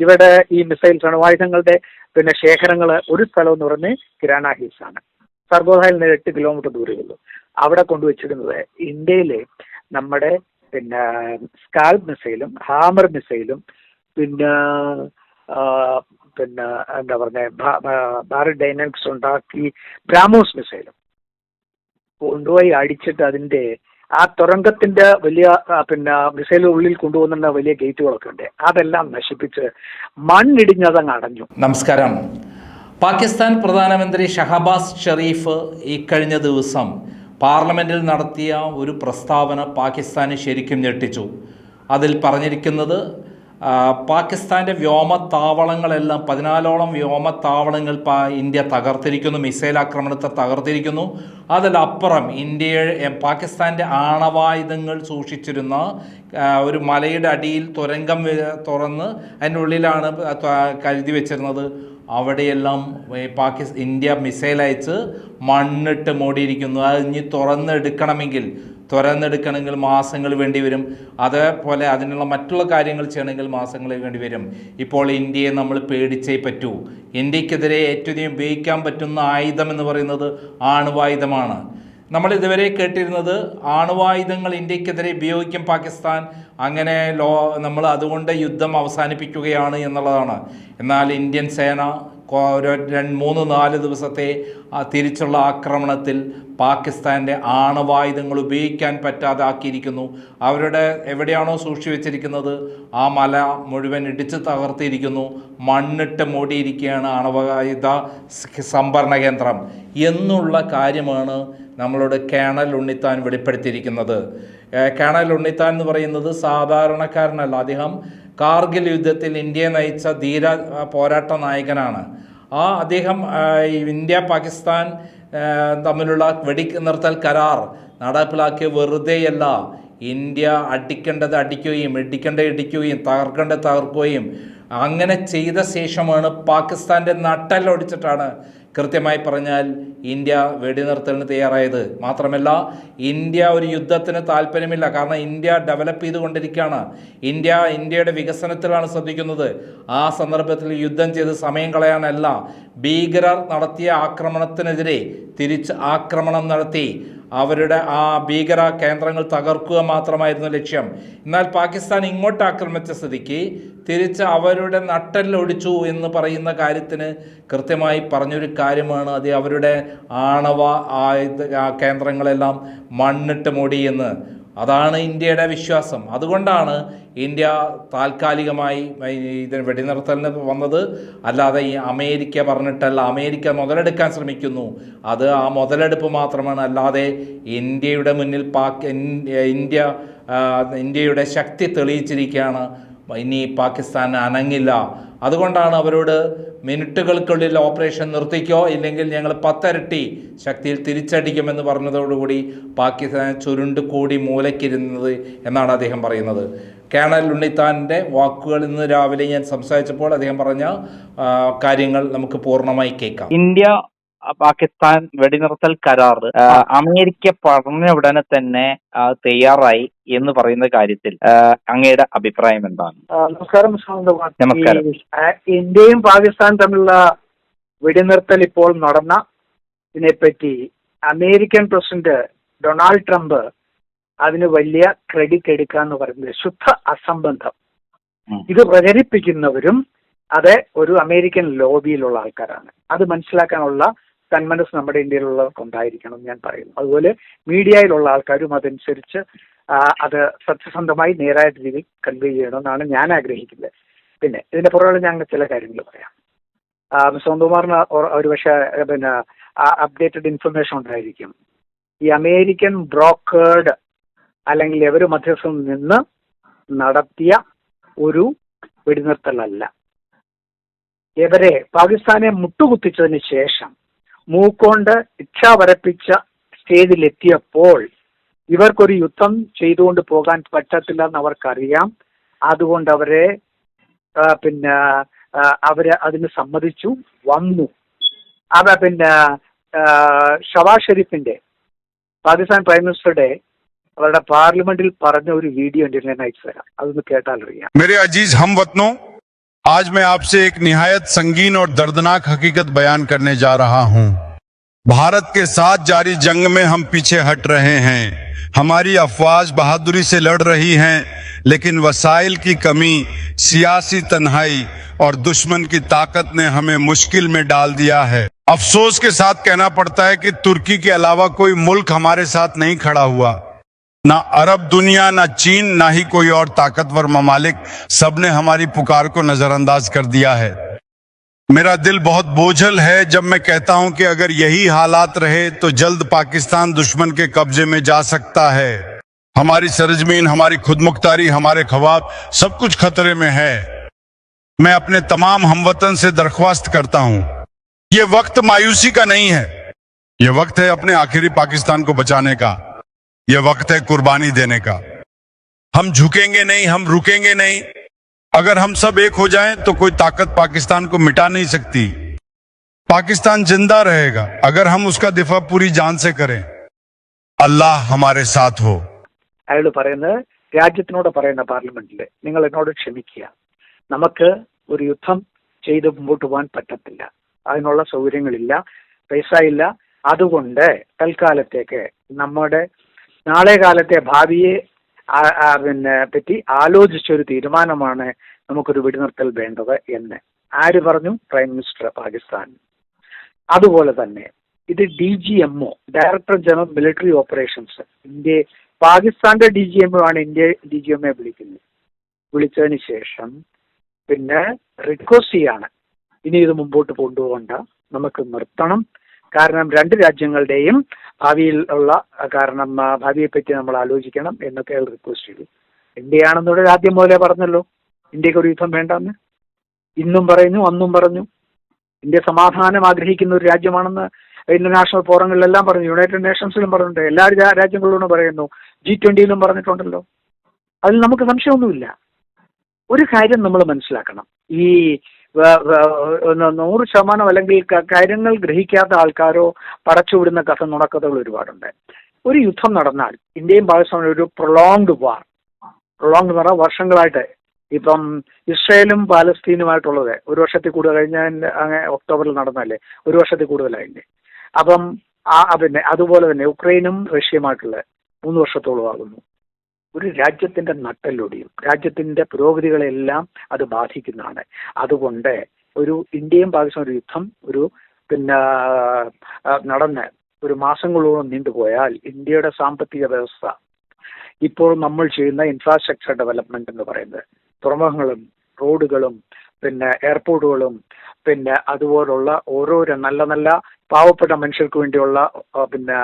ഇവിടെ ഈ മിസൈൽ അണുവായുധങ്ങളുടെ പിന്നെ ശേഖരങ്ങൾ ഒരു സ്ഥലം എന്ന് പറഞ്ഞ് കിരാന ഹിൽസ് ആണ്. സർഗോധായിൽ നിന്ന് എട്ട് കിലോമീറ്റർ ദൂരേ ഉള്ളൂ. അവിടെ കൊണ്ടുവച്ചിരുന്നത് ഇന്ത്യയിലെ നമ്മുടെ പിന്നെ സ്കാൽ മിസൈലും ഹാമർ മിസൈലും പിന്നെ പിന്നെ എന്താ പറഞ്ഞ ഭാരത് ഡൈനാമിക്സ് ഉണ്ടാക്കി ബ്രാമോസ് മിസൈലും കൊണ്ടുപോയി അടിച്ചിട്ട് അതിന്റെ ആ തുരങ്കത്തിന്റെ വലിയ പിന്നെ മിസൈൽ ഉള്ളിൽ കൊണ്ടുപോകുന്ന വലിയ ഗേറ്റുകളൊക്കെ ഉണ്ട്. അതെല്ലാം നശിപ്പിച്ച് മണ്ണിടിഞ്ഞതങ്ങ് അടഞ്ഞു. നമസ്കാരം. പാകിസ്ഥാൻ പ്രധാനമന്ത്രി ഷഹബാസ് ഷെറീഫ് ഈ കഴിഞ്ഞ ദിവസം പാർലമെന്റിൽ നടത്തിയ ഒരു പ്രസ്താവന പാകിസ്ഥാനെ ശരിക്കും ഞെട്ടിച്ചു. അതിൽ പറഞ്ഞിരിക്കുന്നത് പാകിസ്ഥാന്റെ വ്യോമത്താവളങ്ങളെല്ലാം പതിനാലോളം വ്യോമത്താവളങ്ങൾ പാ ഇന്ത്യ തകർത്തിരിക്കുന്നു മിസൈൽ ആക്രമണത്തെ തകർത്തിരിക്കുന്നു. അതിലപ്പുറം ഇന്ത്യ പാകിസ്ഥാന്റെ ആണവായുധങ്ങൾ സൂക്ഷിച്ചിരുന്ന ഒരു മലയുടെ അടിയിൽ തുരങ്കം തുറന്ന് അതിന്റെ ഉള്ളിലാണ് കരുതി വെച്ചിരുന്നത്. അവിടെയെല്ലാം പാകിസ് ഇന്ത്യ മിസൈൽ അയച്ച് മണ്ണിട്ട് മൂടിയിരിക്കുന്നു. അത് ഇനി തുറന്നെടുക്കണമെങ്കിൽ തുറന്നെടുക്കണമെങ്കിൽ മാസങ്ങൾ വേണ്ടി വരും. അതേപോലെ അതിനുള്ള മറ്റുള്ള കാര്യങ്ങൾ ചെയ്യണമെങ്കിൽ മാസങ്ങൾ വേണ്ടി വരും. ഇപ്പോൾ ഇന്ത്യയെ നമ്മൾ പേടിച്ചേ പറ്റൂ. ഇന്ത്യക്കെതിരെ ഏറ്റവും ഉപയോഗിക്കാൻ പറ്റുന്ന ആയുധം എന്ന് പറയുന്നത് ആണവായുധമാണ്. നമ്മൾ ഇതുവരെ കേട്ടിരുന്നത് ആണവായുധങ്ങൾ ഇന്ത്യക്കെതിരെ ഉപയോഗിക്കും പാകിസ്ഥാൻ. അങ്ങനെ ലോ നമ്മൾ അതുകൊണ്ട് യുദ്ധം അവസാനിപ്പിക്കുകയാണ് എന്നുള്ളതാണ്. എന്നാൽ ഇന്ത്യൻ സേന രണ്ട് മൂന്ന് നാല് ദിവസത്തെ തിരിച്ചുള്ള ആക്രമണത്തിൽ പാകിസ്ഥാന്റെ ആണവായുധങ്ങൾ ഉപയോഗിക്കാൻ പറ്റാതെ ആക്കിയിരിക്കുന്നു. അവരുടെ എവിടെയാണോ സൂക്ഷിച്ചു വെച്ചിരിക്കുന്നത്? ആ മല മുഴുവൻ ഇടിച്ച് തകർത്തിയിരിക്കുന്നു മണ്ണിട്ട് മൂടിയിരിക്കുകയാണ് ആണവായുധ സംഭരണ കേന്ദ്രം. എന്നുള്ള കാര്യമാണ് നമ്മളോട് കേണൽ ഉണ്ണിത്താൻ വെളിപ്പെടുത്തിയിരിക്കുന്നത്. കേണൽ ഉണ്ണിത്താൻ എന്ന് പറയുന്നത് സാധാരണക്കാരനല്ല. അദ്ദേഹം കാർഗിൽ യുദ്ധത്തിൽ ഇന്ത്യയെ നയിച്ച ധീര പോരാട്ട നായകനാണ്. ആ അദ്ദേഹം ഇന്ത്യ പാകിസ്ഥാൻ തമ്മിലുള്ള വെടി നിർത്തൽ കരാർ നടപ്പിലാക്കിയ വെറുതെയല്ല. ഇന്ത്യ അടിക്കേണ്ടത് അടിക്കുകയും ഇടിക്കേണ്ടത് ഇടിക്കുകയും തകർക്കേണ്ടത് തകർക്കുകയും അങ്ങനെ ചെയ്ത ശേഷമാണ് പാകിസ്ഥാന്റെ നട്ടല്ലൊടിച്ചിട്ടാണ് കൃത്യമായി പറഞ്ഞാൽ ഇന്ത്യ വെടിനിർത്തലിന് തയ്യാറായത് മാത്രമല്ല ഇന്ത്യ ഒരു യുദ്ധത്തിന് താല്പര്യമില്ല. കാരണം ഇന്ത്യ ഡെവലപ്പ് ചെയ്തുകൊണ്ടിരിക്കുകയാണ്. ഇന്ത്യ ഇന്ത്യയുടെ വികസനത്തിലാണ് ശ്രദ്ധിക്കുന്നത്. ആ സന്ദർഭത്തിൽ യുദ്ധം ചെയ്ത് സമയം കളയാനല്ല ഭീകരർ നടത്തിയ ആക്രമണത്തിനെതിരെ തിരിച്ച് ആക്രമണം നടത്തി. അവരുടെ ആ ഭീകര കേന്ദ്രങ്ങൾ തകർക്കുക മാത്രമായിരുന്നു ലക്ഷ്യം. എന്നാൽ പാകിസ്ഥാൻ ഇങ്ങോട്ട് ആക്രമിച്ച സ്ഥിതിക്ക് തിരിച്ച് അവരുടെ നട്ടെല്ലൊടിച്ചു എന്ന് പറയുന്ന കാര്യത്തിന് കൃത്യമായി പറഞ്ഞൊരു കാര്യമാണ്. അത് അവരുടെ ആണവ കേന്ദ്രങ്ങളെല്ലാം മണ്ണിട്ട് മൂടി എന്ന്. അതാണ് ഇന്ത്യയുടെ വിശ്വാസം. അതുകൊണ്ടാണ് ഇന്ത്യ താൽക്കാലികമായി ഇതിന് വെടിനിർത്തലിന് വന്നത്. അല്ലാതെ ഈ അമേരിക്ക പറഞ്ഞിട്ടല്ല അമേരിക്ക മുതലെടുക്കാൻ ശ്രമിക്കുന്നു. അത് ആ മുതലെടുപ്പ് മാത്രമാണ്. അല്ലാതെ ഇന്ത്യയുടെ മുന്നിൽ പാക് ഇന്ത്യ ഇന്ത്യയുടെ ശക്തി തെളിയിച്ചിരിക്കുകയാണ്. ഇനി പാകിസ്ഥാൻ അനങ്ങില്ല. അതുകൊണ്ടാണ് അവരോട് മിനിറ്റുകൾക്കുള്ളിൽ ഓപ്പറേഷൻ നിർത്തിക്കോ ഇല്ലെങ്കിൽ ഞങ്ങൾ പത്തരട്ടി ശക്തിയിൽ തിരിച്ചടിക്കുമെന്ന് പറഞ്ഞതോടുകൂടി പാകിസ്ഥാൻ ചുരുണ്ട് കൂടി മൂലയ്ക്കിരുന്നത് എന്നാണ് അദ്ദേഹം പറയുന്നത്. കേണൽ ഉണ്ണിത്താന്റെ വാക്കുകൾ ഇന്ന് രാവിലെ ഞാൻ സംസാരിച്ചപ്പോൾ അദ്ദേഹം പറഞ്ഞ കാര്യങ്ങൾ നമുക്ക് പൂർണമായി കേൾക്കാം. ഇന്ത്യ പാകിസ്ഥാൻ വെടിനിർത്തൽ കരാർ അമേരിക്ക പറഞ്ഞ ഉടനെ തന്നെ തയ്യാറായി എന്ന് പറയുന്ന കാര്യത്തിൽ അങ്ങയുടെ അഭിപ്രായം എന്താണ് നമസ്കാരം. നമസ്കാരം. ഇന്ത്യയും പാകിസ്ഥാൻ തമ്മിലുള്ള വെടിനിർത്തൽ ഇപ്പോൾ നടന്ന ഇതിനെപ്പറ്റി അമേരിക്കൻ പ്രസിഡന്റ് ഡൊണാൾഡ് ട്രംപ് അതിന് വലിയ ക്രെഡിറ്റ് എടുക്കുക എന്ന് പറയുന്നത് ശുദ്ധ അസംബന്ധം ഇത് പ്രചരിപ്പിക്കുന്നവരും അത് ഒരു അമേരിക്കൻ ലോബിയിലുള്ള ആൾക്കാരാണ് അത് മനസ്സിലാക്കാനുള്ള സന്മനസ് നമ്മുടെ ഇന്ത്യയിലുള്ളവർക്ക് ഉണ്ടായിരിക്കണം ഞാൻ പറയുന്നു. അതുപോലെ മീഡിയയിലുള്ള ആൾക്കാരും അതനുസരിച്ച് അത് സത്യസന്ധമായി നേരായ രീതിയിൽ കൺവേ ചെയ്യണമെന്നാണ് ഞാൻ ആഗ്രഹിക്കുന്നത്. പിന്നെ ഇതിന്റെ പുറകെ ഞങ്ങൾ ചില കാര്യങ്ങൾ പറയാം. സോന്തകുമാറിന് ഒരു പക്ഷേ പിന്നെ അപ്ഡേറ്റഡ് ഇൻഫർമേഷൻ ഉണ്ടായിരിക്കും. ഈ അമേരിക്കൻ ബ്രോക്കേഡ് അല്ലെങ്കിൽ എവര് മധ്യസ്ഥം നിന്ന് നടത്തിയ ഒരു വെടിനിർത്തലല്ല. ഇവരെ പാകിസ്ഥാനെ മുട്ടുകുത്തിച്ചതിന് ശേഷം മൂക്കൊണ്ട് ഇച്ഛ വരപ്പിച്ച സ്റ്റേജിലെത്തിയപ്പോൾ ഇവർക്കൊരു യുദ്ധം ചെയ്തുകൊണ്ട് പോകാൻ പറ്റത്തില്ല എന്ന് അവർക്കറിയാം. അതുകൊണ്ട് അവരെ പിന്നെ അവർ അതിന് സമ്മതിച്ചു വന്നു. അവ പിന്നെ ഷവാ ഷെരീഫിന്റെ പാകിസ്ഥാൻ പ്രൈം മിനിസ്റ്ററുടെ അവരുടെ പാർലമെന്റിൽ പറഞ്ഞ ഒരു വീഡിയോ ഉണ്ട് ഞാൻ അയച്ചു തരാം. അതൊന്ന് കേട്ടാൽ അറിയാം आज मैं आपसे एक निहायत संगीन और दर्दनाक हकीकत बयान करने जा रहा हूँ। भारत के साथ जारी जंग में हम पीछे हट रहे हैं। हमारी अफवाज बहादुरी से लड़ रही हैं, लेकिन वसाइल की कमी, सियासी तन्हाई और दुश्मन की ताकत ने हमें मुश्किल में डाल दिया है। अफसोस के साथ कहना पड़ता है कि तुर्की के अलावा कोई मुल्क हमारे साथ नहीं खड़ा हुआ। ना अरब दुनिया, ना चीन, ना ही कोई और ताकतवर ममालिक सबने हमारी पुकार को नजरअंदाज कर दिया है। मेरा दिल बहुत बोझल है जब मैं कहता हूँ कि अगर यही हालात रहे तो जल्द पाकिस्तान दुश्मन के कब्जे में जा सकता है। हमारी सरजमीन, हमारी खुदमुख्तारी, हमारे खवाब सब कुछ खतरे में है। मैं अपने तमाम हमवतन से दरख्वास्त करता हूँ। ये वक्त मायूसी का नहीं है। ये वक्त है अपने आखिरी पाकिस्तान को बचाने का। ये वक्त है कुर्बानी देने का हम झुकेंगे नहीं हम रुकेंगे नहीं अगर हम सब एक हो जाएं तो कोई ताकत पाकिस्तान को मिटा नहीं सकती पाकिस्तान जिंदा रहेगा अगर हम उसका दिफा पूरी जान से करें अल्लाह हमारे साथ हो അയാൾ പറയുന്നത് രാജ്യത്തിനോട് പറയുന്ന പാർലമെന്റിൽ നിങ്ങൾ എന്നോട് ക്ഷമിക്കുക നമുക്ക് ഒരു യുദ്ധം ചെയ്ത് മുമ്പോട്ട് പോകാൻ പറ്റത്തില്ല അതിനുള്ള സൗകര്യങ്ങളില്ല പൈസ ഇല്ല അതുകൊണ്ട് തൽക്കാലത്തേക്ക് നമ്മുടെ നാളെ കാലത്തെ ഭാവിയെ പിന്നെ പറ്റി ആലോചിച്ചൊരു തീരുമാനമാണ് നമുക്കൊരു വെടിനിർത്തൽ വേണ്ടത് എന്ന്. ആര് പറഞ്ഞു? പ്രൈം മിനിസ്റ്റർ പാകിസ്ഥാൻ അതുപോലെ തന്നെ ഇത് D G M O director general military operations India പാകിസ്ഥാന്റെ ഡി ജി എം ഒ ആണ് India D G M A വിളിക്കുന്നത്. വിളിച്ചതിന് ശേഷം പിന്നെ റിക്വസ്റ്റ് ചെയ്യാണ്. ഇനി ഇത് മുമ്പോട്ട് കൊണ്ടുപോകണ്ട. നമുക്ക് നിർത്തണം. കാരണം രണ്ട് രാജ്യങ്ങളുടെയും ഭാവിയിൽ ഉള്ള കാരണം ആ, ഭാവിയെ പറ്റി നമ്മൾ ആലോചിക്കണം എന്നൊക്കെ അയാൾ റിക്വസ്റ്റ് ചെയ്തു. ഇന്ത്യയാണെന്നോട് ആദ്യം പോലെ പറഞ്ഞല്ലോ ഇന്ത്യയ്ക്ക് ഒരു യുദ്ധം വേണ്ടെന്ന്. ഇന്നും പറയുന്നു അന്നും പറഞ്ഞു. ഇന്ത്യ സമാധാനം ആഗ്രഹിക്കുന്ന ഒരു രാജ്യമാണെന്ന് ഇന്റർനാഷണൽ ഫോറങ്ങളിലെല്ലാം പറഞ്ഞു യുണൈറ്റഡ് നേഷൻസിലും പറഞ്ഞിട്ടുണ്ട് എല്ലാ രാജ്യങ്ങളോടും പറയുന്നു ജി ട്വന്റിയിലും പറഞ്ഞിട്ടുണ്ടല്ലോ. അതിൽ നമുക്ക് സംശയമൊന്നുമില്ല. ഒരു കാര്യം നമ്മൾ മനസ്സിലാക്കണം. ഈ നൂറ് ശതമാനം അല്ലെങ്കിൽ കാര്യങ്ങൾ ഗ്രഹിക്കാത്ത ആൾക്കാരോ പടച്ചുവിടുന്ന കഥ നുണക്കഥകൾ ഒരുപാടുണ്ട്. ഒരു യുദ്ധം നടന്നാൽ ഇന്ത്യയും പാകിസ്ഥാനും ഒരു പ്രൊളോങ്ഡ് വാർ പ്രൊളോങ്ഡ് എന്ന് പറഞ്ഞാൽ വർഷങ്ങളായിട്ട്. ഇപ്പം ഇസ്രയേലും പാലസ്തീനുമായിട്ടുള്ളത് ഒരു വർഷത്തിൽ കൂടുതൽ കഴിഞ്ഞ ഒക്ടോബറിൽ നടന്നല്ലേ ഒരു വർഷത്തിൽ കൂടുതലായില്ലേ? അപ്പം ആ പിന്നെ അതുപോലെ തന്നെ ഉക്രൈനും റഷ്യയുമായിട്ടുള്ള മൂന്ന് വർഷത്തോളം ആകുന്നു ഒരു രാജ്യത്തിന്റെ നട്ടലൊടിയും രാജ്യത്തിന്റെ പുരോഗതികളെല്ലാം അത് ബാധിക്കുന്നതാണ്. അതുകൊണ്ട് ഒരു ഇന്ത്യയും പാകിസ്ഥാനും ഒരു യുദ്ധം ഒരു പിന്നെ നടന്ന് ഒരു മാസങ്ങളോളം നീണ്ടുപോയാൽ ഇന്ത്യയുടെ സാമ്പത്തിക വ്യവസ്ഥ ഇപ്പോൾ നമ്മൾ ചെയ്യുന്ന ഇൻഫ്രാസ്ട്രക്ചർ ഡെവലപ്മെന്റ് എന്ന് പറയുന്നത് തുറമുഖങ്ങളും റോഡുകളും പിന്നെ എയർപോർട്ടുകളും പിന്നെ അതുപോലുള്ള ഓരോരോ നല്ല നല്ല പാവപ്പെട്ട മനുഷ്യർക്ക് വേണ്ടിയുള്ള പിന്നെ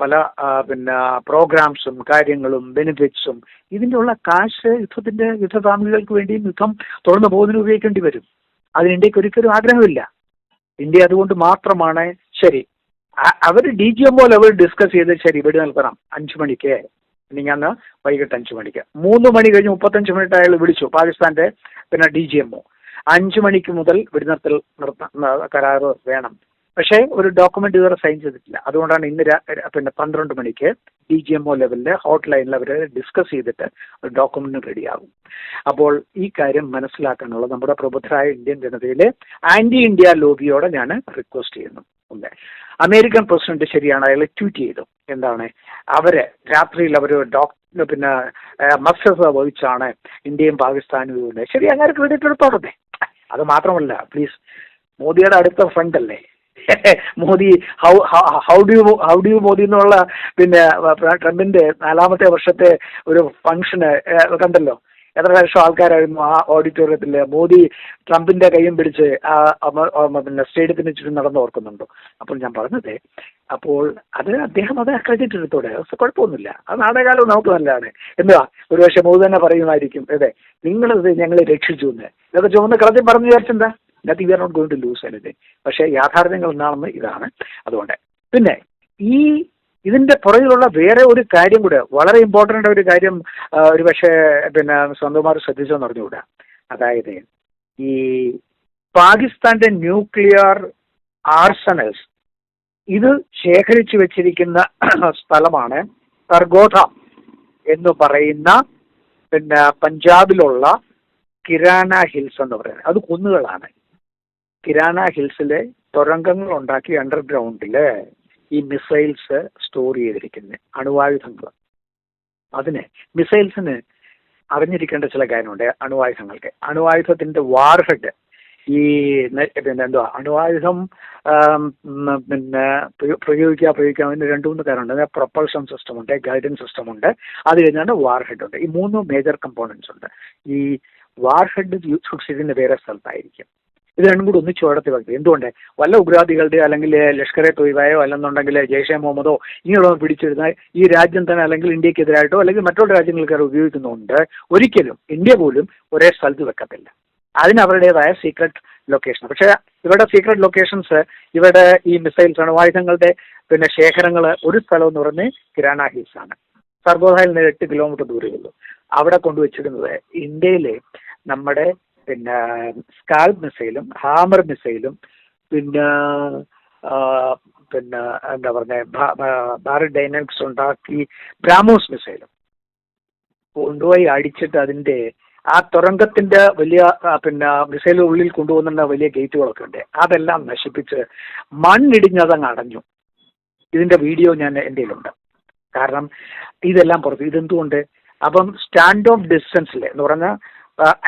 പല പിന്നെ പ്രോഗ്രാംസും കാര്യങ്ങളും ബെനിഫിറ്റ്സും ഇതിന്റെ ഉള്ള കാശ് യുദ്ധത്തിന്റെ യുദ്ധതാമികൾക്ക് വേണ്ടിയും യുദ്ധം തുറന്നു പോകുന്നതിന് ഉപയോഗിക്കേണ്ടി വരും. അതിന് ഇന്ത്യയ്ക്ക് ഒരിക്കലും ആഗ്രഹമില്ല. ഇന്ത്യ അതുകൊണ്ട് മാത്രമാണ് ശരി. അവർ ഡി ജി എം പോലെ അവർ ഡിസ്കസ് ചെയ്ത് ശരി വെടി നിൽക്കണം അഞ്ചു മണിക്ക്. മിനിങ്ങാന്ന് വൈകിട്ട് അഞ്ചു മണിക്ക്. മൂന്ന് മണി കഴിഞ്ഞ് മുപ്പത്തഞ്ച് മിനിറ്റ് അയാൾ വിളിച്ചു. പാകിസ്ഥാന്റെ പിന്നെ ഡി ജി എംഒ അഞ്ചു മണിക്ക് മുതൽ വെടിനിർത്തൽ നിർത്ത കരാറ് വേണം. പക്ഷേ ഒരു ഡോക്യുമെന്റ് ഇതുവരെ സൈൻ ചെയ്തിട്ടില്ല. അതുകൊണ്ടാണ് ഇന്ന് പിന്നെ പന്ത്രണ്ട് മണിക്ക് ഡി ജി എംഒ ലെവലിൽ ഹോട്ട് ലൈനിൽ അവർ ഡിസ്കസ് ചെയ്തിട്ട് ഒരു ഡോക്യുമെന്റ് റെഡിയാകും അപ്പോൾ ഈ കാര്യം മനസ്സിലാക്കാനുള്ള നമ്മുടെ പ്രബുദ്ധരായ ഇന്ത്യൻ ജനതയിലെ ആന്റി ഇന്ത്യ ലോബിയോടെ ഞാൻ റിക്വസ്റ്റ് ചെയ്യുന്നു. ഉണ്ട് അമേരിക്കൻ പ്രസിഡന്റ് ശരിയാണ് അയാൾ ട്വീറ്റ് ചെയ്തു. എന്താണ്? അവർ രാത്രിയിൽ അവർ ഡോക്ടർ പിന്നെ മസ്സസ് വഹിച്ചാണ് ഇന്ത്യയും പാകിസ്ഥാനും ഇതുകൊണ്ട് ശരി അങ്ങനെ ക്രെഡിറ്റ് എടുത്തോട്ടെ അത് മാത്രമല്ല പ്ലീസ് മോദിയുടെ അടുത്ത ഫ്രണ്ട് അല്ലേ? Modi how howdy howdy Modi എന്നുള്ള പിന്നെ ട്രംപിന്റെ നാലാമത്തെ വർഷത്തെ ഒരു ഫംഗ്ഷന് കണ്ടല്ലോ? എത്ര ലക്ഷം ആൾക്കാരായിരുന്നു ആ ഓഡിറ്റോറിയത്തിൽ മോദി ട്രംപിന്റെ കൈയും പിടിച്ച് ആ സ്റ്റേഡിയത്തിന് ചുറ്റും നടന്ന് ഓർക്കുന്നുണ്ടോ? അപ്പോൾ ഞാൻ പറഞ്ഞത് അപ്പോൾ അത് അദ്ദേഹം അത് ക്രെഡിറ്റ് എടുത്തോടെ. കുഴപ്പമൊന്നുമില്ല. അത് നാടകാലം നമുക്ക് നല്ലതാണ്. എന്താ ഒരു പക്ഷെ മോദി തന്നെ പറയുമായിരിക്കും അതെ നിങ്ങളിത് ഞങ്ങളെ രക്ഷിച്ചു എന്ന്. ഇതൊക്കെ ചുമന്ന കളത്തിൽ പറഞ്ഞു വിചാരിച്ചെന്താ? ഇന്നത്തെ we are not going to lose അല്ലേ പക്ഷേ യാഥാർത്ഥ്യങ്ങൾ എന്താണെന്ന് ഇതാണ്. അതുകൊണ്ട് പിന്നെ ഈ ഇതിന്റെ പുറകിലുള്ള വേറെ ഒരു കാര്യം കൂടെ വളരെ ഇമ്പോർട്ടന്റ് ഒരു കാര്യം ഒരു പക്ഷേ പിന്നെ സ്വന്തമാർ ശ്രദ്ധിച്ചെന്ന് അറിഞ്ഞുകൂടാ. അതായത് ഈ പാകിസ്ഥാന്റെ ന്യൂക്ലിയർ ആർസണൽസ് ഇത് ശേഖരിച്ചു വെച്ചിരിക്കുന്ന സ്ഥലമാണ് കർഗോധ എന്ന് പറയുന്ന പിന്നെ പഞ്ചാബിലുള്ള കിരാന ഹിൽസ് എന്ന് പറയുന്നത്. അത് കുന്നുകളാണ്. കിരാന ഹിൽസിലെ തുരങ്കങ്ങൾ ഉണ്ടാക്കി അണ്ടർഗ്രൗണ്ടിൽ ഈ മിസൈൽസ് സ്റ്റോർ ചെയ്തിരിക്കുന്നത് അണുവായുധങ്ങൾ അതിന് മിസൈൽസിന് അറിഞ്ഞിരിക്കേണ്ട ചില കാര്യമുണ്ട് അണുവായുധങ്ങൾക്ക്. അണുവായുധത്തിന്റെ വാർഹെഡ് ഈ പിന്നെ എന്തുവാ? അണുവായുധം പിന്നെ പ്രയോ- പ്രയോഗിക്കുക പ്രയോഗിക്കുക അതിന് രണ്ട് മൂന്ന് കാര്യമുണ്ട് പ്രൊപ്പൾഷൻ സിസ്റ്റം ഉണ്ട് ഗൈഡൻസ് സിസ്റ്റം ഉണ്ട്. അത് കഴിഞ്ഞാണ് വാർഹെഡ് ഉണ്ട്. ഈ മൂന്ന് മേജർ കമ്പോണൻസ് ഉണ്ട്. ഈ വാർഹെഡ് സൂക്ഷിക്കുന്ന വേറെ സ്ഥലത്തായിരിക്കും. ഇത് രണ്ടും കൂടി ഒന്നിച്ച് ഓടത്തി വെക്കുക എന്തുകൊണ്ട്? വല്ല ഉഗ്രാദികളുടെ അല്ലെങ്കിൽ ലഷ്കർ എ തൊയ്വായോ അല്ലെന്നുണ്ടെങ്കിൽ ജയ്ഷെ മുഹമ്മദോ ഇങ്ങനെയുള്ള പിടിച്ചിരുന്ന ഈ രാജ്യം തന്നെ അല്ലെങ്കിൽ ഇന്ത്യക്കെതിരായിട്ടോ അല്ലെങ്കിൽ മറ്റുള്ള രാജ്യങ്ങൾക്ക് ഉപയോഗിക്കുന്നതുകൊണ്ട് ഒരിക്കലും ഇന്ത്യ പോലും ഒരേ സ്ഥലത്ത് വെക്കത്തില്ല. അതിന് അവരുടേതായ സീക്രട്ട് ലൊക്കേഷൻ പക്ഷേ ഇവരുടെ സീക്രട്ട് ലൊക്കേഷൻസ് ഇവരുടെ ഈ മിസൈൽസ് അണുവായുധങ്ങളുടെ പിന്നെ ശേഖരങ്ങൾ ഒരു സ്ഥലം എന്ന് പറഞ്ഞ് കിരാന ഹിൽസ് ആണ്. നിന്ന് എട്ട് കിലോമീറ്റർ ദൂരമുള്ളൂ അവിടെ കൊണ്ടുവച്ചിരുന്നത് ഇന്ത്യയിലെ നമ്മുടെ പിന്നെ സ്കാൽപ് മിസൈലും ഹാമർ മിസൈലും പിന്നെ പിന്നെ എന്താ പറഞ്ഞ ഭാരത് ഡൈനാമിക്സ് ഉണ്ടാക്കി ബ്രാമോസ് മിസൈലും കൊണ്ടുപോയി അടിച്ചിട്ട് അതിന്റെ ആ തുരങ്കത്തിന്റെ വലിയ പിന്നെ മിസൈൽ ഉള്ളിൽ കൊണ്ടുപോകുന്ന വലിയ ഗേറ്റുകളൊക്കെ ഉണ്ട്. അതെല്ലാം നശിപ്പിച്ച് മണ്ണിടിഞ്ഞതങ്ങ് അടഞ്ഞു. ഇതിന്റെ വീഡിയോ ഞാൻ എന്റെ ഉണ്ട് കാരണം ഇതെല്ലാം പുറത്ത് ഇതെന്തുകൊണ്ട്? അപ്പം സ്റ്റാൻഡ് ഓഫ് ഡിസ്റ്റൻസിൽ എന്ന് പറഞ്ഞാൽ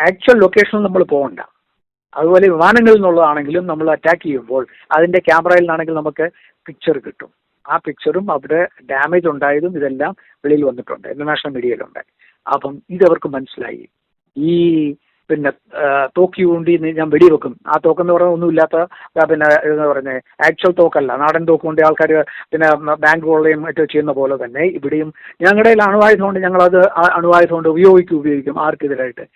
ആക്ച്വൽ ലൊക്കേഷനിൽ നമ്മൾ പോകണ്ട അതുപോലെ വിമാനങ്ങളിൽ നിന്നുള്ളതാണെങ്കിലും നമ്മൾ അറ്റാക്ക് ചെയ്യുമ്പോൾ അതിന്റെ ക്യാമറയിൽ നിന്നാണെങ്കിൽ നമുക്ക് പിക്ചർ കിട്ടും. ആ പിക്ചറും അവിടെ ഡാമേജ് ഉണ്ടായതും ഇതെല്ലാം വെളിയിൽ വന്നിട്ടുണ്ട് ഇന്റർനാഷണൽ മീഡിയയിലുണ്ട് അപ്പം ഇതവർക്ക് മനസ്സിലായി. ഈ പിന്നെ തോക്കി നി- ഞാൻ വെടിവെക്കും ആ തോക്കെന്ന് പറഞ്ഞാൽ ഒന്നുമില്ലാത്ത പിന്നെ എന്താ പറഞ്ഞ ആക്ച്വൽ തോക്കല്ല നാടൻ തോക്ക് കൊണ്ട് ആൾക്കാർ പിന്നെ ബാങ്ക് കൊള്ളയും മറ്റോ ചെയ്യുന്ന പോലെ തന്നെ ഇവിടെയും ഞങ്ങളുടെ കയ്യിൽ അണുവായുധം കൊണ്ട് ഞങ്ങളത് അണുവായുധമുണ്ട് ഉപയോഗിക്കും ഉപയോഗിക്കും ആർക്കെതിരായിട്ട്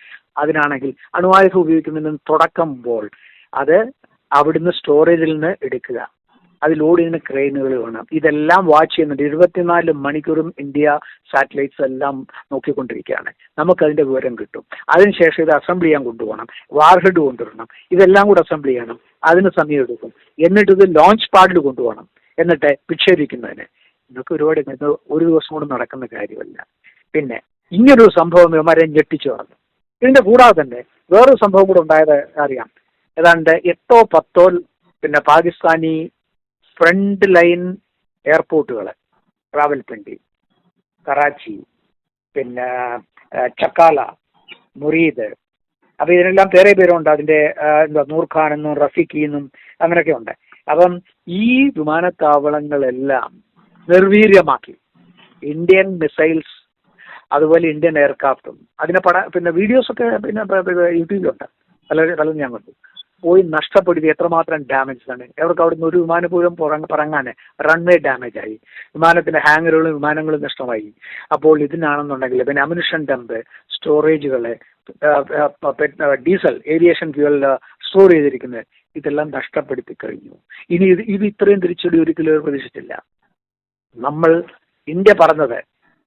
അതിനാണെങ്കിൽ അണുവായുധം ഉപയോഗിക്കുന്നതിന് തുടക്കുമ്പോൾ അത് അവിടുന്ന് സ്റ്റോറേജിൽ നിന്ന് എടുക്കുക. അത് ലോഡ് ചെയ്യുന്ന ക്രെയിനുകൾ വേണം. ഇതെല്ലാം വാച്ച് ചെയ്യുന്നുണ്ട്. ഇരുപത്തിനാല് മണിക്കൂറും ഇന്ത്യ സാറ്റലൈറ്റ്സ് എല്ലാം നോക്കിക്കൊണ്ടിരിക്കുകയാണ്. നമുക്ക് അതിന്റെ വിവരം കിട്ടും. അതിനുശേഷം ഇത് അസംബിൾ ചെയ്യാൻ കൊണ്ടുപോകണം. വാർഹെഡ് കൊണ്ടുവരണം. ഇതെല്ലാം കൂടെ അസംബിൾ ചെയ്യണം. അതിന് സമയം എടുക്കും. എന്നിട്ട് ഇത് ലോഞ്ച് പാഡിൽ കൊണ്ടുപോകണം. എന്നിട്ട് വിക്ഷേപിക്കുന്നതിന്. ഇതൊക്കെ ഒരുപാട് ഒരു ദിവസം കൊണ്ട് നടക്കുന്ന കാര്യമല്ല. പിന്നെ ഇങ്ങനൊരു സംഭവം ഇവന്മാരെ ഞെട്ടിച്ചു പറഞ്ഞു ഇതിന്റെ കൂടാതെ തന്നെ വേറൊരു സംഭവം കൂടെ ഉണ്ടായത് അറിയാം. ഏതാണ്ട് എട്ടോ പത്തോ പിന്നെ പാകിസ്ഥാനി ഫ്രണ്ട് ലൈൻ എയർപോർട്ടുകൾ റാവൽപിണ്ടി കറാച്ചി പിന്നെ ചക്കാല മുറീദ് അപ്പൊ ഇതിനെല്ലാം പേരെ പേരുണ്ട്. അതിന്റെ എന്താ നൂർഖാൻ എന്നും റഫീഖി എന്നും അങ്ങനെയൊക്കെ ഉണ്ട്. അപ്പം ഈ വിമാനത്താവളങ്ങളെല്ലാം നിർവീര്യമാക്കി. ഇന്ത്യൻ മിസൈൽസ് അതുപോലെ ഇന്ത്യൻ എയർക്രാഫ്റ്റും അതിനെ പട പിന്നെ വീഡിയോസ് ഒക്കെ പിന്നെ യൂട്യൂബിലുണ്ട് പലരും പലതും ഞാൻ കണ്ടു. പോയി നഷ്ടപ്പെടുത്തി എത്രമാത്രം ഡാമേജ് ആണ്. അവർക്ക് അവിടുന്ന് ഒരു വിമാനം പോലും പുറങ്ങ പറങ്ങാൻ റൺവേ ഡാമേജ് ആയി. വിമാനത്തിന്റെ ഹാങ്ങറുകളും വിമാനങ്ങളും നഷ്ടമായി. അപ്പോൾ ഇതിനാണെന്നുണ്ടെങ്കിൽ പിന്നെ അമുനിഷൻ ഡംപ് സ്റ്റോറേജുകൾ ഡീസൽ ഏവിയേഷൻ ഫ്യൂവൽ സ്റ്റോർ ചെയ്തിരിക്കുന്നത് ഇതെല്ലാം നഷ്ടപ്പെടുത്തി കഴിഞ്ഞു. ഇനി ഇത് ഇത് ഇത്രയും തിരിച്ചടി ഒരിക്കലും പ്രതീക്ഷിച്ചില്ല. നമ്മൾ ഇന്ത്യ പറഞ്ഞത്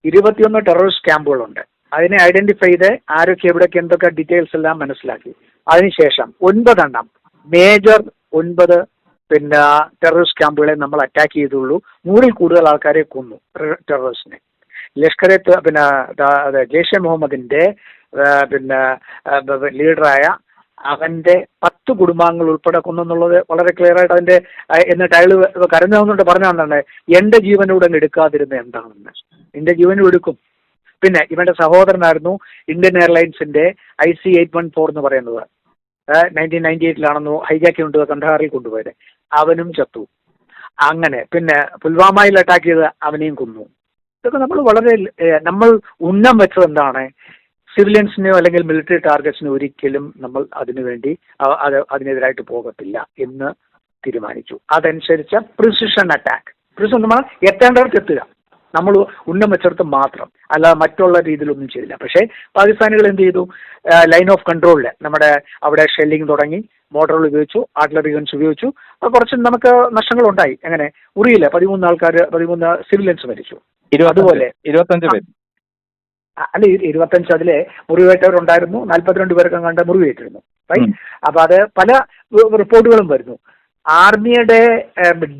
ഇരുപത്തിയൊന്ന് ടെററിസ്റ്റ് ക്യാമ്പുകളുണ്ട് അതിനെ ഐഡന്റിഫൈ ചെയ്ത് ആരൊക്കെ എവിടെയൊക്കെ എന്തൊക്കെ ഡീറ്റെയിൽസ് എല്ലാം മനസ്സിലാക്കി. അതിനുശേഷം ഒൻപതെണ്ണം മേജർ ഒൻപത് പിന്നെ ടെററിസ്റ്റ് ക്യാമ്പുകളെ നമ്മൾ അറ്റാക്ക് ചെയ്തുള്ളൂ. നൂറിൽ കൂടുതൽ ആൾക്കാരെ കൊന്നു ടെററിസ്റ്റിനെ ലഷ്കർ പിന്നെ ജെയ്ഷെ മുഹമ്മദിന്റെ പിന്നെ ലീഡറായ അവന്റെ പത്ത് കുടുംബാംഗങ്ങൾ ഉൾപ്പെടെ കൊന്നെന്നുള്ളത് വളരെ ക്ലിയർ ആയിട്ട് അതിന്റെ എന്ന അയാൾ കരഞ്ഞുകൊണ്ട് പറഞ്ഞ എന്താണ് എന്റെ ജീവനോട് എടുക്കാതിരുന്ന എന്താണെന്ന്. എന്റെ ജീവനും എടുക്കും. പിന്നെ ഇവന്റെ സഹോദരനായിരുന്നു Indian എയർലൈൻസിന്റെ I C eight one four എന്ന് പറയുന്നത്. നയന്റീൻ നയന്റി എയ്റ്റിലാണെന്നു ഹൈജാക്കി കൊണ്ട് കണ്ടഹാറിൽ കൊണ്ടുപോയത് അവനും ചത്തു. അങ്ങനെ പിന്നെ പുൽവാമയിൽ അറ്റാക്ക് ചെയ്ത് അവനെയും കൊന്നു. ഇതൊക്കെ നമ്മൾ വളരെ നമ്മൾ ഉന്നം വെച്ചത് എന്താണ്? സിവിലിയൻസിനെയോ അല്ലെങ്കിൽ മിലിറ്ററി ടാർഗറ്റ്സിനോ ഒരിക്കലും നമ്മൾ അതിനുവേണ്ടി അതിനെതിരായിട്ട് പോകത്തില്ല എന്ന് തീരുമാനിച്ചു. അതനുസരിച്ച് പ്രിസിഷൻ അറ്റാക്ക് പ്രിസിഷൻ നമ്മൾ എത്തേണ്ടവർക്ക് എത്തുക. നമ്മൾ ഉന്നം വെച്ചെടുത്ത് മാത്രം. അല്ലാതെ മറ്റുള്ള രീതിയിലൊന്നും ചെയ്തില്ല. പക്ഷേ പാകിസ്ഥാനികൾ എന്ത് ചെയ്തു? ലൈൻ ഓഫ് കൺട്രോളിൽ നമ്മുടെ അവിടെ ഷെല്ലിംഗ് തുടങ്ങി മോട്ടോറുകൾ ഉപയോഗിച്ചു ആർട്ടിലറി ഗൺസ് ഉപയോഗിച്ചു. അപ്പൊ കുറച്ച് നമുക്ക് നഷ്ടങ്ങൾ ഉണ്ടായി അങ്ങനെ ഉറിയില്ല പതിമൂന്ന് ആൾക്കാർ പതിമൂന്ന് സിവിലിയൻസ് മരിച്ചു. അതുപോലെ. ഇരുപത്തഞ്ച് പേര്. അല്ല ഇരുപത്തഞ്ച് അതിലെ മുറിവേറ്റവരുണ്ടായിരുന്നു. നാൽപ്പത്തിരണ്ട് പേർക്ക് കണ്ട് മുറിവേറ്റിരുന്നു. റൈറ്റ്. അപ്പൊ അത് പല റിപ്പോർട്ടുകളും വരുന്നു. ആർമിയുടെ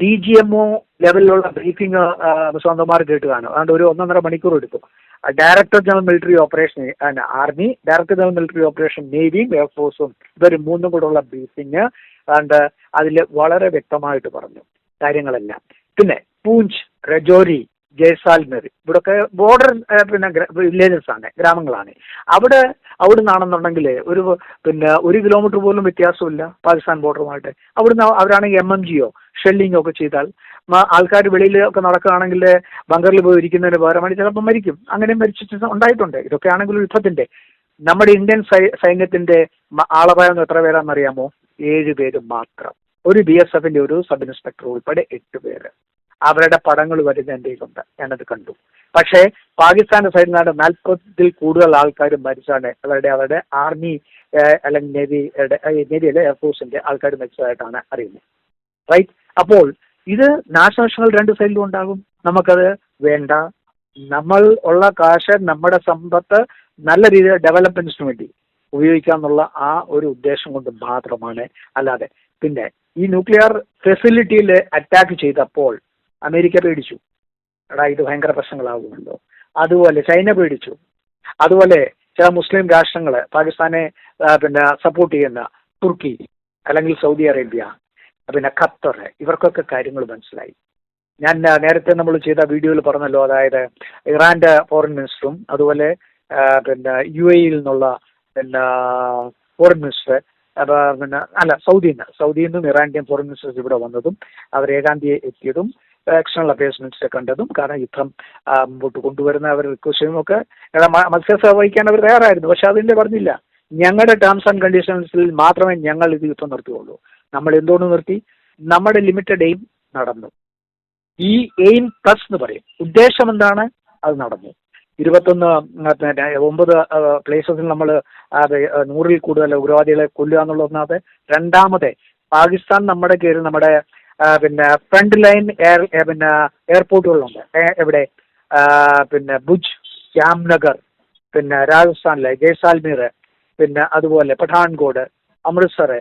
ഡി ജി എം ഒ ലെവലിലുള്ള ബ്രീഫിംഗ് സ്വന്തമാർ കേട്ട് കാണും. അതുകൊണ്ട് ഒരു ഒന്നൊന്നര മണിക്കൂർ എടുത്തു. Director general military operation army director general military operation നേവിയും എയർഫോഴ്സും ഇവർ മൂന്നും കൂടെ ഉള്ള ബ്രീഫിങ് അതുകൊണ്ട് അതിൽ വളരെ വ്യക്തമായിട്ട് പറഞ്ഞു. കാര്യങ്ങളെല്ലാം. പിന്നെ പൂഞ്ച് രജോരി ജയ്സാൽമീർ. ഇവിടൊക്കെ ബോർഡർ പിന്നെ വില്ലേജസ് ആണ് ഗ്രാമങ്ങളാണ്. അവിടെ അവിടെ നിന്നാണെന്നുണ്ടെങ്കിൽ ഒരു പിന്നെ ഒരു കിലോമീറ്റർ പോലും വ്യത്യാസമില്ല പാകിസ്ഥാൻ ബോർഡറുമായിട്ട് അവിടുന്ന് അവരാണെങ്കിൽ എം എം ജിയോ ഷെല്ലിങ്ങോ ഒക്കെ ചെയ്താൽ. ആൾക്കാർ വെളിയിൽ ഒക്കെ നടക്കുകയാണെങ്കിൽ ബങ്കറിൽ പോയി ഇരിക്കുന്നതിന് പകരമാണ് ചിലപ്പോൾ മരിക്കും. അങ്ങനെ മരിച്ചിട്ട് ഉണ്ടായിട്ടുണ്ട്. ഇതൊക്കെ ആണെങ്കിൽ യുദ്ധത്തിന്റെ നമ്മുടെ ഇന്ത്യൻ സൈന്യത്തിന്റെ ആളപായം എത്ര പേരാണെന്നറിയാമോ? ഏഴ് പേര് മാത്രം. ഒരു ബി എസ് എഫിന്റെ ഒരു സബ് ഇൻസ്പെക്ടർ ഉൾപ്പെടെ എട്ട് പേര്. അവരുടെ പടങ്ങൾ വരുന്ന എന്റെ കയ്യിലുണ്ട് ഞാനത് കണ്ടു. പക്ഷേ പാകിസ്ഥാന്റെ സൈഡിൽ നിന്നാണ് നാൽപ്പതിൽ കൂടുതൽ ആൾക്കാർ മരിച്ചാണ് അവരുടെ അവരുടെ ആർമി അല്ലെങ്കിൽ നേവിയുടെ അല്ലെ എയർഫോഴ്സിന്റെ ആൾക്കാർ മരിച്ചതായിട്ടാണ് അറിയുന്നത്. റൈറ്റ് അപ്പോൾ ഇത് നാശനഷ്ടങ്ങൾ രണ്ട് സൈഡിലും ഉണ്ടാകും. നമുക്കത് വേണ്ട. നമ്മൾ ഉള്ള കാശ് നമ്മുടെ സമ്പത്ത് നല്ല രീതിയിൽ ഡെവലപ്മെന്റ്സിന് വേണ്ടി ഉപയോഗിക്കാന്നുള്ള ആ ഒരു ഉദ്ദേശം കൊണ്ട് മാത്രമാണ്. അല്ലാതെ പിന്നെ ഈ ന്യൂക്ലിയർ ഫെസിലിറ്റിയിൽ അറ്റാക്ക് ചെയ്തപ്പോൾ അമേരിക്ക പേടിച്ചു. എടാ ഇത് ഭയങ്കര പ്രശ്നങ്ങളാകുമല്ലോ അതുപോലെ ചൈന പേടിച്ചു. അതുപോലെ ചില മുസ്ലിം രാഷ്ട്രങ്ങൾ പാകിസ്ഥാനെ പിന്നെ സപ്പോർട്ട് ചെയ്യുന്ന തുർക്കി അല്ലെങ്കിൽ സൗദി അറേബ്യ പിന്നെ ഖത്തർ ഇവർക്കൊക്കെ കാര്യങ്ങൾ മനസ്സിലായി. ഞാൻ നേരത്തെ നമ്മൾ ചെയ്ത വീഡിയോയിൽ പറഞ്ഞല്ലോ അതായത് ഇറാന്റെ ഫോറിൻ മിനിസ്റ്ററും അതുപോലെ പിന്നെ യു എയിൽ നിന്നുള്ള പിന്നെ ഫോറിൻ മിനിസ്റ്റർ പിന്നെ അല്ല സൗദിയിൽ നിന്ന് സൗദിയിൽ നിന്നും ഇറാന്റെയും ഫോറിൻ മിനിസ്റ്റേഴ്സ് ഇവിടെ വന്നതും അവർ ഏകാന്തിയെ എത്തിയതും എക്സ്റ്റേണൽ അഫയേഴ്സ് മിനിസ്റ്റർ കണ്ടതും. കാരണം യുദ്ധം മുമ്പോട്ട് കൊണ്ടുവരുന്ന അവർ റിക്വസ്റ്റും ഒക്കെ മത്സരം വഹിക്കാൻ അവർ തയ്യാറായിരുന്നു. പക്ഷെ അതിന്റെ പറഞ്ഞില്ല. ഞങ്ങളുടെ ടേംസ് ആൻഡ് കണ്ടീഷൻസിൽ മാത്രമേ ഞങ്ങൾ ഇത് യുദ്ധം നിർത്തുകയുള്ളൂ നമ്മൾ എന്തുകൊണ്ട് നിർത്തി? നമ്മുടെ ലിമിറ്റഡ് എയിം നടന്നു. ഈ എയിം പ്ലസ് എന്ന് പറയും. ഉദ്ദേശം എന്താണ്? അത് നടന്നു. ഇരുപത്തൊന്ന് പിന്നെ ഒമ്പത് പ്ലേസസിൽ നമ്മൾ നൂറിൽ കൂടുതൽ ഉഗ്രവാദികളെ കൊല്ലുക എന്നുള്ള ഒന്നാമത് രണ്ടാമത് പാകിസ്ഥാൻ നമ്മുടെ കീഴിൽ നമ്മുടെ പിന്നെ ഫ്രണ്ട് ലൈൻ എയർ പിന്നെ എയർപോർട്ടുകളുണ്ട് എവിടെ? പിന്നെ ഭുജ് ജാംനഗർ പിന്നെ രാജസ്ഥാനിലെ ജയ്സാൽമീർ പിന്നെ അതുപോലെ പഠാൻകോട് അമൃത്സർ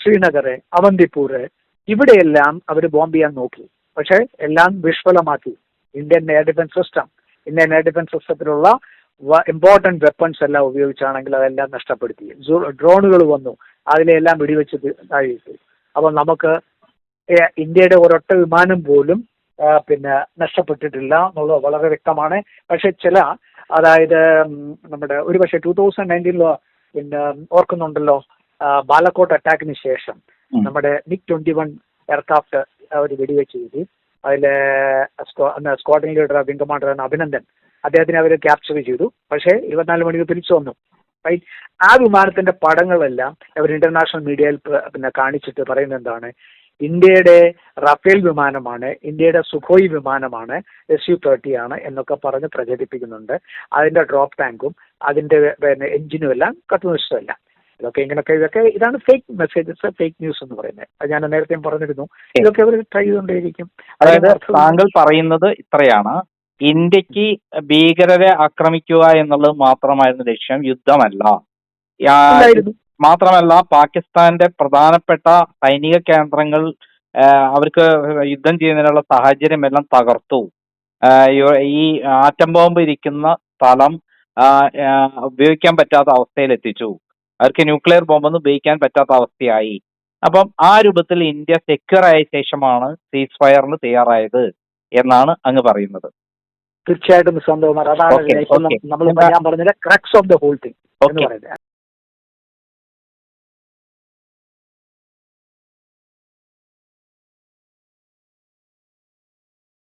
ശ്രീനഗർ അവന്തിപ്പൂർ. ഇവിടെയെല്ലാം അവർ ബോംബ് ചെയ്യാൻ നോക്കി. പക്ഷേ എല്ലാം വിഷ്ഫലമാക്കി Indian air defence system Indian air defence സിസ്റ്റത്തിലുള്ള important weapons എല്ലാം ഉപയോഗിച്ചാണെങ്കിൽ അതെല്ലാം നഷ്ടപ്പെടുത്തി. ഡ്രോണുകൾ വന്നു. അതിലെല്ലാം വെടിവെച്ച് താഴെ അപ്പം നമുക്ക് ഇന്ത്യയുടെ ഒരൊട്ട വിമാനം പോലും പിന്നെ നഷ്ടപ്പെട്ടിട്ടില്ല എന്നുള്ളത് വളരെ വ്യക്തമാണ്. പക്ഷെ ചില അതായത് നമ്മുടെ ഒരു പക്ഷേ ടൂ തൗസൻഡ് നയന്റീനിലോ പിന്നെ ഓർക്കുന്നുണ്ടല്ലോ ബാലക്കോട്ട് അറ്റാക്കിന് ശേഷം നമ്മുടെ മിഗ് ട്വന്റി വൺ എയർക്രാഫ്റ്റ് അവർ വെടിവെച്ച് ചെയ്തു അതിലെ സ്ക്വാ- squadron leader wing commander Abhinandan അദ്ദേഹത്തിനെ അവർ ക്യാപ്ചർ ചെയ്തു. പക്ഷേ ഇരുപത്തിനാല് മണിക്കൂർ തിരിച്ചു വന്നു. റൈറ്റ് ആ വിമാനത്തിന്റെ പടങ്ങളെല്ലാം അവർ ഇന്റർനാഷണൽ മീഡിയയിൽ പിന്നെ കാണിച്ചിട്ട് പറയുന്നത് എന്താണ്? ഇന്ത്യയുടെ റഫേൽ വിമാനമാണ് ഇന്ത്യയുടെ സുഖോയ് വിമാനമാണ് എസ് യു തേർട്ടി ആണ് എന്നൊക്കെ പറഞ്ഞ് പ്രചരിപ്പിക്കുന്നുണ്ട്. അതിന്റെ ഡ്രോപ്പ് ടാങ്കും അതിന്റെ പിന്നെ എഞ്ചിനും എല്ലാം കത്തുനിഷ്ഠമല്ല. ഇതൊക്കെ ഇങ്ങനൊക്കെ ഇതൊക്കെ ഇതാണ് ഫേക്ക് മെസ്സേജസ് ഫേക്ക് ന്യൂസ് എന്ന് പറയുന്നത്. അത് ഞാൻ നേരത്തെ പറഞ്ഞിരുന്നു. ഇതൊക്കെ അവർ ട്രൈ ചെയ്തുകൊണ്ടേയിരിക്കും. അതായത് താങ്കൾ പറയുന്നത് ഇത്രയാണ്. ഇന്ത്യയ്ക്ക് ഭീകരരെ ആക്രമിക്കുക എന്നുള്ളത് മാത്രമായിരുന്നു ലക്ഷ്യം യുദ്ധമല്ല. മാത്രമല്ല പാകിസ്ഥാന്റെ പ്രധാനപ്പെട്ട സൈനിക കേന്ദ്രങ്ങൾ അവർക്ക് യുദ്ധം ചെയ്യുന്നതിനുള്ള സാഹചര്യം എല്ലാം തകർത്തു. ഈ ആറ്റം ബോംബ് ഇരിക്കുന്ന സ്ഥലം ഉപയോഗിക്കാൻ പറ്റാത്ത അവസ്ഥയിൽ എത്തിച്ചു. അവർക്ക് ന്യൂക്ലിയർ ബോംബൊന്നും ഉപയോഗിക്കാൻ പറ്റാത്ത അവസ്ഥയായി. അപ്പം ആ രൂപത്തിൽ ഇന്ത്യ സെക്യൂർ ആയ ശേഷമാണ് സീസ് ഫയറിന് തയ്യാറായത് എന്നാണ് അങ്ങ് പറയുന്നത്. തീർച്ചയായിട്ടും അതാണ് ഞാൻ crux of the whole thing എന്ന് പറയുന്നത്.